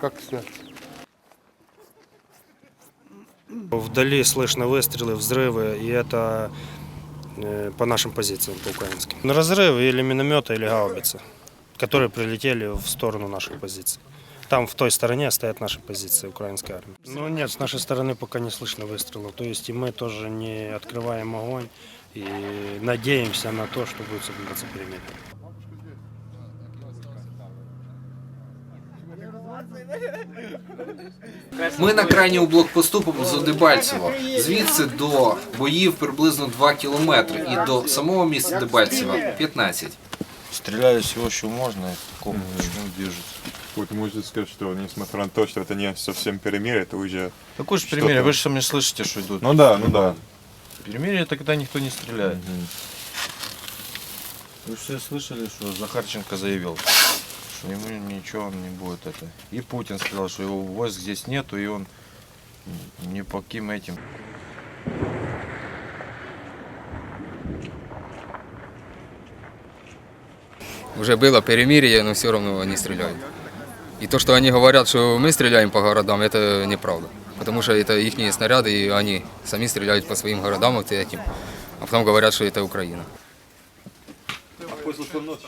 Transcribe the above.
Как снять? Вдали слышно выстрелы, взрывы, и это э, по нашим позициям, по украинским. На Разрывы или миномета, или гаубицы, которые прилетели в сторону наших позиций. Там в той стороне стоят наши позиции украинской армии. Ну нет, с нашей стороны пока не слышно выстрелов. То есть и мы тоже не открываем огонь. и надеемся на то, что будет соблюдаться перемирие. Ми на крайньому блокпосту поблизу Дебальцево. Звідси до боїв приблизно 2 кілометри і до самого міста Дебальцево 15. Стреляли всего, что можно, и ком почему держится. Вот можете сказать, что несмотря на то, что это не совсем перемирие, это уже... Какое же Что перемирие? там? Вы же сами слышите, что идут. Ну да, ну да. Перемирие это когда никто не стреляет. Вы все слышали, что Захарченко заявил, что ему ничего не будет это. И Путин сказал, что его войск здесь нету, и он ни по каким этим. Уже было перемирие, но все равно они стреляют. И то, что они говорят, что мы стреляем по городам, это неправда. Потому что это их снаряды, и они сами стреляют по своим городам вот этим. А потом говорят, что это Украина. А после ночи